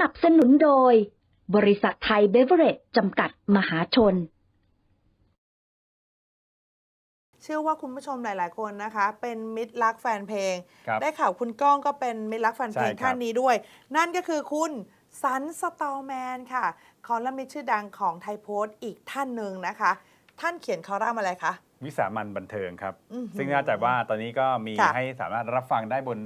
นับสนุนโดย บริษัทไทยเบเวอเรจจำกัดมหาชน เชื่อว่าคุณผู้ชมหลาย ๆ คนนะคะ เป็นมิตรรักแฟนเพลง ครับ ได้ข่าวคุณก้องก็เป็นมิตรรักแฟนเพลงใช่ครับ ท่านนี้ด้วย นั่นก็คือคุณสันสตอแมนค่ะคอลัมนิสต์ชื่อดังของไทยโพสต์อีกท่านหนึ่งนะคะ ท่านเขียนคอลัมน์อะไรคะ วิสามันบันเทิงครับ อื้อหือซึ่งน่าจะว่าตอนนี้ก็มีค่ะ ให้สามารถรับฟังได้บน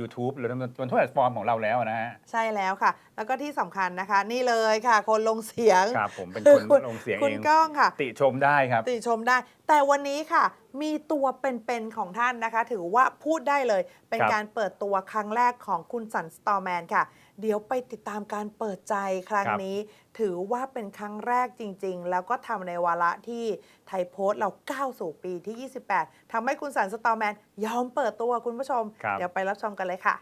YouTube หรือบนทุกแพลตฟอร์มของเราแล้วนะฮะ ใช่แล้วค่ะ แล้วก็ที่สำคัญนะคะ นี่เลยค่ะ คนลงเสียง ครับผมเป็นคือคนลงเสียงคุณเอง ก้องค่ะ ติชมได้ครับ ติชมได้ แต่วันนี้ค่ะ มีตัวเป็นๆของท่านนะคะ ถือว่าพูดได้เลย เป็นครับ การเปิดตัวครั้งแรกของคุณสันสตอแมนค่ะ เดี๋ยวไปติดตามการเปิดใจครั้งครับนี้ ถือว่าเป็นครั้งแรกจริง ๆ แล้วก็ทำในวาระที่ไทยโพสต์เราก้าวสู่ปีที่ 28ทำให้คุณสันสตอแมนยอมเปิดตัวคุณผู้ชม ครับ เดี๋ยวไปรับชมกันเลยค่ะ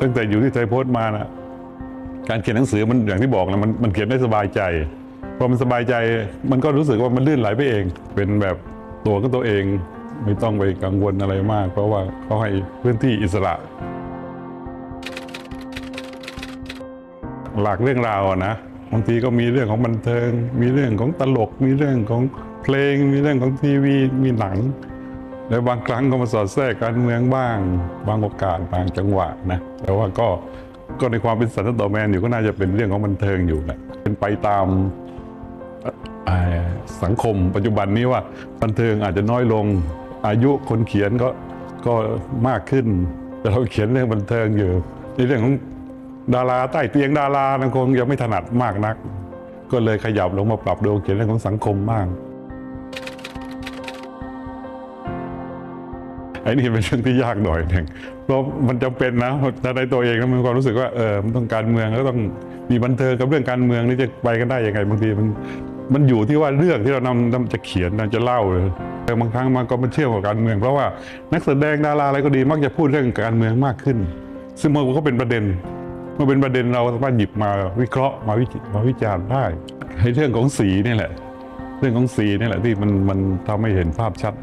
ตั้งแต่อยู่ที่ไทยโพสต์มานะการเขียนหนังสือมันอย่างที่บอกนะมันมันเขียนได้สบายใจ พอมันสบายใจมันก็รู้สึกว่ามันลื่นไหลไปเอง เป็นแบบตัวของตัวเอง ไม่ต้องไปกังวลอะไรมาก เพราะว่าเขาให้พื้นที่อิสระ หลากเรื่องราวนะบางทีก็มีเรื่องของบันเทิง มีเรื่องของตลก มีเรื่องของเพลง มีเรื่องของทีวี มีหนัง แล้วบางครั้งก็มาสอดแทรกการเมืองบ้าง บางโอกาสบางจังหวะนะ แต่ว่าก็ก็ในความเป็นสันตอแมนอยู่ก็น่าจะเป็นเรื่องของบันเทิงอยู่แหละเป็นไปตาม สังคม ปัจจุบันนี้ว่าบันเทิงอาจจะน้อยลงอายุคนเขียนก็ก็มากขึ้น แต่เราเขียนเรื่องบันเทิงอยู่ในเรื่องของดาราใต้เตียงดารานะคงยังไม่ถนัดมากนัก ก็เลยขยับลงมาปรับดูเขียนเรื่องของสังคมบ้างไอ้นี่เป็นเรื่องที่ยากหน่อยหนึ่งเพราะมันจำเป็นนะถ้าในตัวเองแล้วมันมีความรู้สึกว่าเออมันต้องการเมืองแล้วต้องมีบันเทิงกับเรื่องการเมืองนี่จะไปกันได้ยังไงบางทีมัน มันอยู่ที่ว่าเรื่องที่เรานำนำจะเขียนนำจะเล่าเลยแต่บางครั้งมันก็มันเชื่อมกับการเมือง เพราะว่านักแสดงดาราอะไรก็ดีมักจะพูดเรื่องการเมืองมากขึ้น ซึ่งมันก็เป็นประเด็นเมื่อเป็นประเด็นเราสามารถหยิบมาวิเคราะห์มาวิจิมาวิจารณ์ได้ในเรื่องของสีนี่แหละ เรื่องของสีนี่แหละที่มันมันทำให้เห็นภาพชัด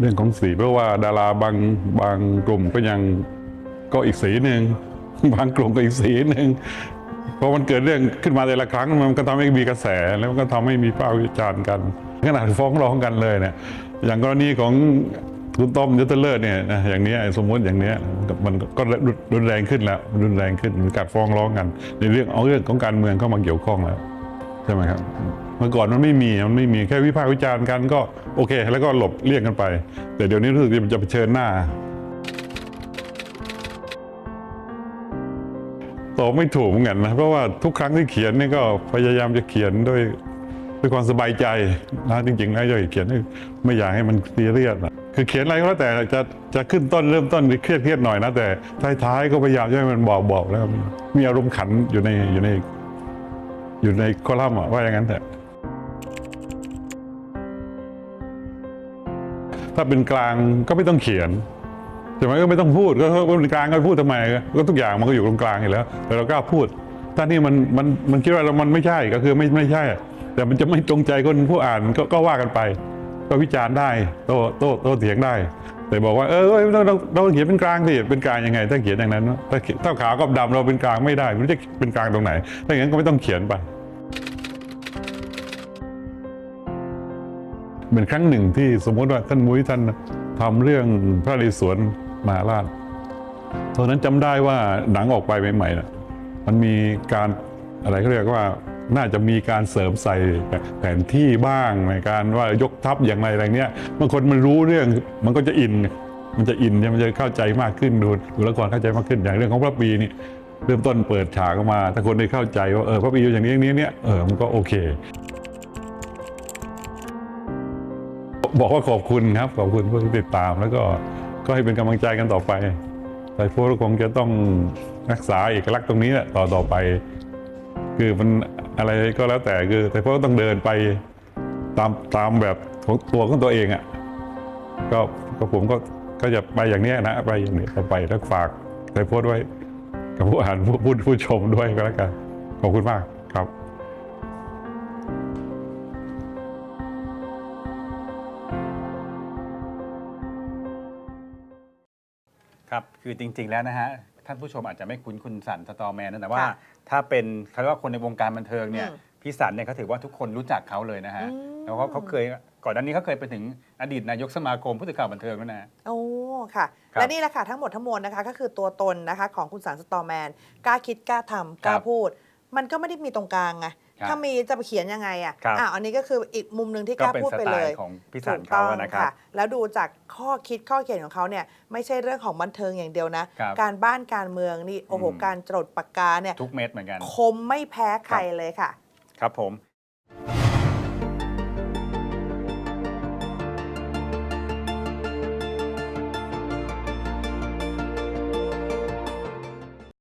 เรื่องของสีเพราะว่าดาราบางบางกลุ่มก็ยังก็อีกสีหนึ่งบางกลุ่มก็อีกสีหนึ่ง พอมันเกิดเรื่องขึ้นมาแต่ละครั้งมันก็ทำให้มีกระแสแล้วมันก็ทำให้มีภาวิจารณ์กันขนาดฟ้องร้องกันเลยเนี่ยอย่างกรณีของคุณต้อมยุทธเลิศเนี่ยนะอย่างนี้สมมติอย่างนี้มันก็รุนแรงขึ้นแล้วรุนแรงขึ้นมีการฟ้องร้องกัน ในเรื่องเอาเรื่องของการเมืองเข้ามาเกี่ยวข้องแล้วใช่ไหมครับเมื่อก่อนมันไม่มีมันไม่มีแค่วิพากษ์วิจารณ์กันก็โอเค แล้วก็หลบเลี่ยงกันไป แต่เดี๋ยวนี้รู้สึกจะเผชิญหน้า ตอบไม่ถูกเหมือนกันนะเพราะว่าทุกครั้งที่เขียนนี่ก็พยายามจะเขียนด้วยด้วยความสบายใจนะจริงๆแล้วอยากเขียนไม่อยากให้มันซีเรียสนะคือเขียนอะไรก็แล้วแต่จะจะขึ้นต้นเริ่มต้นเครียดเครียดหน่อยนะแต่ท้ายๆก็พยายามจะให้มันบอกบอกแล้ว มีอารมณ์ขันอยู่ในอยู่ใน อยู่ในคอลัมน์อะว่าอย่างนั้นเถอะถ้าเป็นกลางก็ไม่ต้องเขียน ใช่ไหมก็ไม่ต้องพูดก็ก็เป็นกลางก็พูดทำไมก็ทุกอย่างมันก็อยู่ตรงกลางอยู่แล้วแต่เรากล้าพูด ถ้านี่มันมันมันคิดว่าเรามันไม่ใช่ก็คือไม่ไม่ใช่ แต่มันจะไม่ตรงใจคนผู้อ่านก็ก็ว่ากันไป ก็วิจารณ์ได้โต้โต้โต้เถียงได้ แต่บอกว่าเออเราเราเขียนเป็นกลางสิเป็นกลางยังไง ถ้าเขียนอย่างนั้นถ้าเขียนถ้าขาวกับดำเราเป็นกลางไม่ได้ไม่รู้จะเป็นกลางตรงไหนถ้าอย่างนั้นก็ไม่ต้องเขียนไป เป็นครั้งหนึ่งที่สมมติว่าท่านมุ้ยท่านทำเรื่องพระนเรศวรมหาราชตอนนั้นจำได้ว่าหนังออกไปใหม่ๆนะมันมีการอะไรเขาเรียกว่าน่าจะมีการเสริมใส่แผนที่บ้างในการว่ายกทัพอย่างไรอะไรเนี้ยบางคนมันรู้เรื่องมันก็จะอิน มันจะอินเนี่ยมันจะเข้าใจมากขึ้นดูดูละครเข้าใจมากขึ้นอย่างเรื่องของพระปีนี่เริ่มต้นเปิดฉากออกมา ถ้าคนได้เข้าใจว่าเออพระปีอยู่อย่างนี้อย่างนี้เนี่ยเออมันก็โอเค บอกว่าขอบคุณครับ ขอบคุณผู้ที่ติดตาม แล้วก็ก็ให้เป็นกำลังใจกันต่อไปแต่พวกเราคงจะต้องรักษาเอกลักษณ์ตรงนี้แหละต่อต่อไป คือมันอะไรก็แล้วแต่คือแต่พวกต้องเดินไปตามตามแบบของตัวของตัวเองอะก็ก็ผมก็ก็จะไปอย่างนี้นะไปอย่างนี้ต่อไปแล้วฝากแต่โพสต์ไว้กับผู้อ่านผู้ผู้ผู้ชมด้วยก็แล้วกันขอบคุณมาก ครับคครับ คือจริง ๆ แล้วนะฮะ ท่านผู้ชมอาจจะไม่คุ้นคุณสันสตอแมนนะแต่ว่า ค่ะถ้าเป็นเขาเรียกว่าคนในวงการบันเทิงเนี่ย อืมพี่สันเนี่ยเขาถือว่าทุกคนรู้จักเขาเลยนะฮะ อืม แล้วก็เขาเคย ก่อนหน้านี้เขาเคยไปถึงอดีตนายกสมาคมผู้สื่อข่าวบันเทิงด้วยนะ โอ้ค่ะ ครับและนี่แหละค่ะ ทั้งหมดทั้งมวลนะคะ ก็คือตัวตนนะคะ ของคุณสารสตอแมน กล้าคิดกล้าทำกล้าครับพูด มันก็ไม่ได้มีตรงกลางไงครับ ถ้ามีจะไปเขียนยังไงอะครับ อะอันนี้ก็คืออีกมุมหนึ่งที่กก็ล้าเป็นพูดสไปไตเลยล์ของพี่สันถูกเขาต้องอะนะครับ แล้วดูจากข้อคิดข้อเขียนของเขาเนี่ยไม่ใช่เรื่องของบันเทิงอย่างเดียวนะ ครับการบ้านการเมืองนี่โอ้โหอืม การจรดปากกาเนี่ยทุกเม็ดเหมือนกัน คมไม่แพ้ใครเลยค่ะ ครับผม